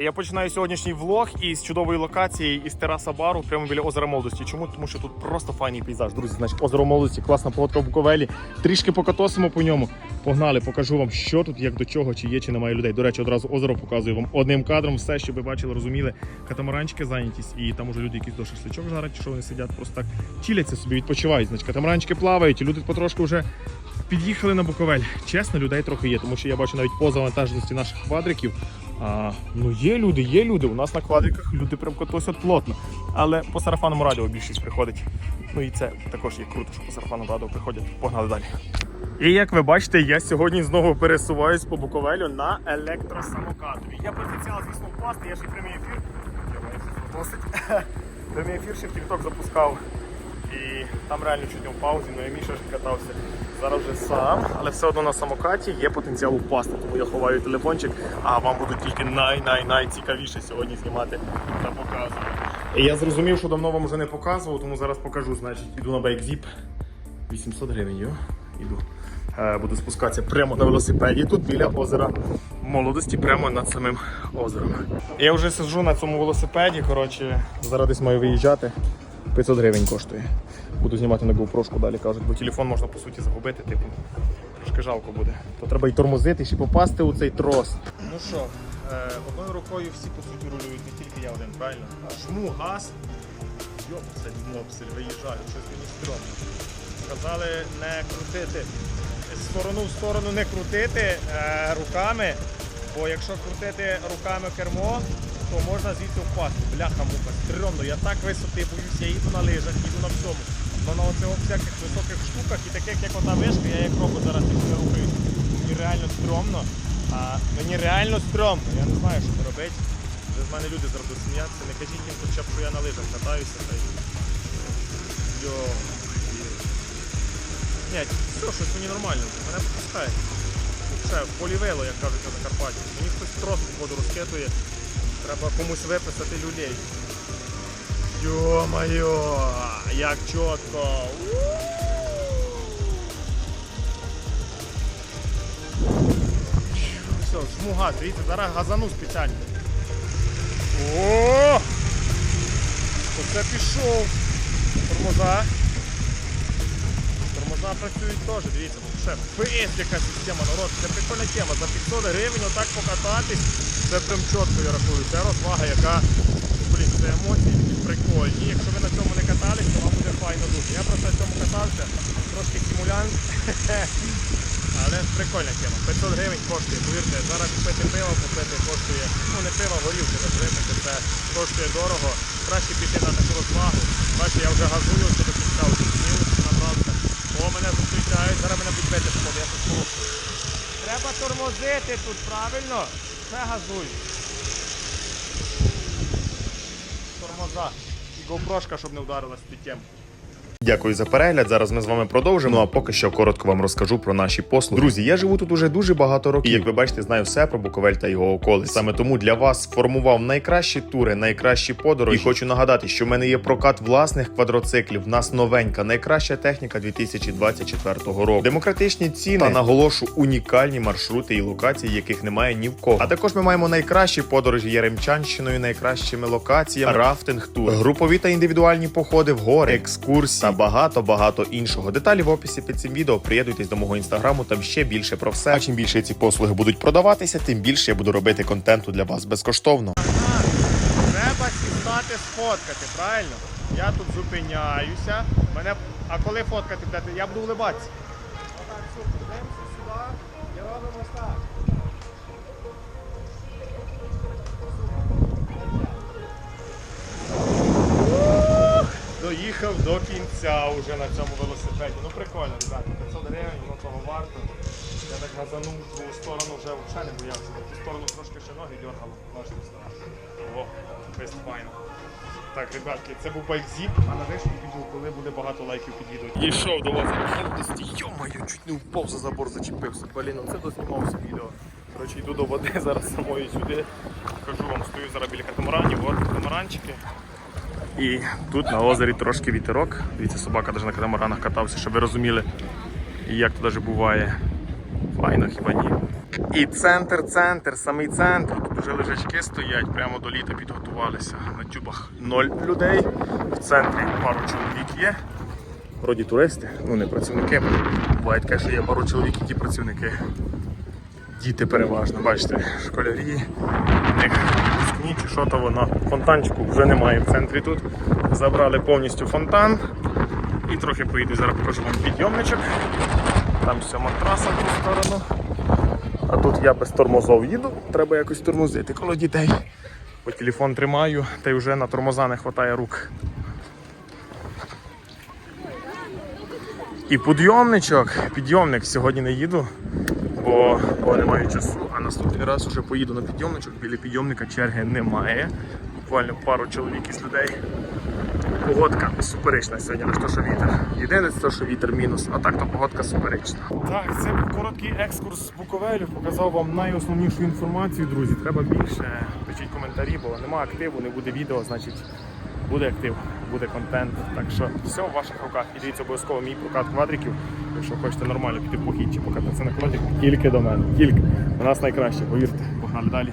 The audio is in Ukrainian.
Я починаю сьогоднішній влог із чудової локації із тераса бару прямо біля озера молодості. Чому? Тому що тут просто файний пейзаж. Друзі, значить, озеро молодості, класна погодка в Буковелі. Трішки покатосимо по ньому. Погнали, покажу вам, що тут, як до чого, чи є, чи немає людей. До речі, одразу озеро показую вам одним кадром, все, щоб ви бачили, розуміли. Катамаранчики зайнятість, і там уже люди якісь до шашличок жарять, що вони сидять, просто так чиляться собі, відпочивають. Значить, катамаранчики плавають, і люди потрошку вже під'їхали на Буковель. Чесно, людей трохи є, тому що я бачу навіть по завантаженості наших квадриків. А, ну є люди, є люди. У нас на квадриках люди прям катосять плотно. Але по сарафанному радіо більшість приходить. Ну і це також є круто, що по сарафанному радіо приходять. Погнали далі. І як ви бачите, я сьогодні знову пересуваюсь по Буковелю на електросамокатові. Я потенціал, звісно, впасти, я ще прямий ефір. Досить. Прямий ефір ще в TikTok запускав. І там реально чуть не в паузі, ну і Міша ж катався. Зараз вже сам, але все одно на самокаті є потенціал впасти, тому я ховаю телефончик, а вам будуть тільки най-най-найцікавіше сьогодні знімати та показувати. Я зрозумів, що давно вам вже не показував, тому зараз покажу. Значить, іду на байкзіп. 800 гривень, йо. Іду. Е, Буду спускатися прямо на велосипеді тут біля озера молодості, прямо над самим озером. Я вже сиджу на цьому велосипеді. Коротше, зараз десь маю виїжджати. 500 гривень коштує. Буду знімати на GoPro далі кажуть, бо телефон можна по суті загубити, типу. Трошки жалко буде. То треба і тормозити, і ще попасти у цей трос. Ну що, е, одною рукою всі по суті рулюють, не тільки я один, правильно? Жму газ. Йоп, це мопсель, виїжджаю, щось мені стрьомно. Сказали не крутити з сторону в сторону не крутити е, руками, бо якщо крутити руками кермо, то можна звідси впасти. Бляха муха, стрьомно. Я так висоти боюсь, я їду на лижах, їду на всьому. Но на оцих всяких високих штуках і таких, як ота вишка, я як робот зараз не рухаюсь. Мені реально стрьомно. А мені реально стрьомно. Я не знаю, що робити. Вже з мене люди будуть сміятися. Не кажіть їм хоча б, що я на лижах катаюся. Та й... Йо. Ні, все, щось мені нормально, мене пропускає. Ще полівело, як кажуть на Закарпатті. Мені хтось трос воду розкидує. Треба комусь виписати люлей. Йо-моє, як чітко. Все, жму газ, дивіться, зараз газану спеціально. О! Оце пішов. Тормоза. Тормоза працюють теж, дивіться, ще писть система, народ, це прикольна тема. За 500 гривень отак покататись, це прям чітко я рахую. Це розвага, яка, блін, це емоції прикольні. Якщо ви на цьому не катались, то вам буде файно дуже. Я просто на цьому катався, трошки симулянт. Але прикольна тема. 500 гривень коштує, повірте, зараз купити пиво, купити коштує, ну не пиво, горілки, ви випити, це коштує дорого. Краще піти на таку розвагу. Бачите, я вже газую, що до кінця зрозумів, набрався. О, мене зустрічають, зараз мене будуть бити, походу, я тут порушую. Треба тормозити тут, правильно? Все газуй. Тормоза. І GoPro, щоб не вдарилась під тему. Дякую за перегляд. Зараз ми з вами продовжимо. Ну а поки що коротко вам розкажу про наші послуги. Друзі, я живу тут уже дуже багато років. І як ви бачите, знаю все про Буковель та його околиць. Саме тому для вас сформував найкращі тури, найкращі подорожі. І хочу нагадати, що в мене є прокат власних квадроциклів. В нас новенька, найкраща техніка 2024 року. Демократичні ціни та наголошу унікальні маршрути і локації, яких немає ні в кого. А також ми маємо найкращі подорожі Яремчанщиною, найкращими локаціями, рафтинг тур, групові та індивідуальні походи в гори, екскурсії та багато багато іншого. Деталі в описі під цим відео. Приєднуйтесь до мого інстаграму, там ще більше про все. А чим більше ці послуги будуть продаватися, тим більше я буду робити контенту для вас безкоштовно. Треба сідати сфоткати, правильно? Я тут зупиняюся. Мене... А коли фоткати? Я буду улибатися. Отак, супер, сюди робимо так. До кінця вже на цьому велосипеді. Ну прикольно, ребята, 500 гривень, воно того варто. Я так газанув в ту сторону вже взагалі не боявся. В ту сторону трошки ще ноги дергало. Бачите. О, бест файно. Так, ребятки, це був байкзіп, а на вишку піду, коли буде багато лайків під відео. Йшов до вас молодості, йо-моє, чуть не впав за забор, зачепився. Блін, це дознімався відео. Коротше, йду до води зараз самої сюди. Покажу вам, стою зараз біля катамаранів, от катамаранчики. І тут на озері трошки вітерок. Дивіться, собака навіть на катамаранах катався, щоб ви розуміли, як то навіть буває. Файно хіба ні. І центр, центр, самий центр. Тут вже лежачки стоять, прямо до літа підготувалися. На тюбах ноль людей. В центрі пару чоловік є. Вроді туристи, ну не працівники. Буває таке, що є пару чоловік, які працівники. Діти переважно, бачите, школярі, в випускні чи що то воно. Фонтанчику вже немає в центрі тут. Забрали повністю фонтан. І трохи поїду, зараз покажу вам підйомничок. Там все матраса в ту сторону. А тут я без тормозов їду, треба якось тормозити коло дітей. Бо телефон тримаю, та й вже на тормоза не вистачає рук. І підйомничок, підйомник сьогодні не їду, бо, бо не маю часу, наступний раз вже поїду на підйомничок. Біля підйомника черги немає. Буквально пару чоловік із людей. Погодка суперечна сьогодні, не то, що вітер. Єдине це, що вітер мінус, а так то погодка суперечна. Так, це був короткий екскурс з Буковелю. Показав вам найосновнішу інформацію, друзі. Треба більше. Пишіть коментарі, бо нема активу, не буде відео, значить буде актив, буде контент. Так що все в ваших руках. І дивіться обов'язково мій прокат квадриків. Якщо хочете нормально піти похід чи покататися на квадрик, тільки до мене. Тільки. У нас найкраще, повірте. Погнали далі.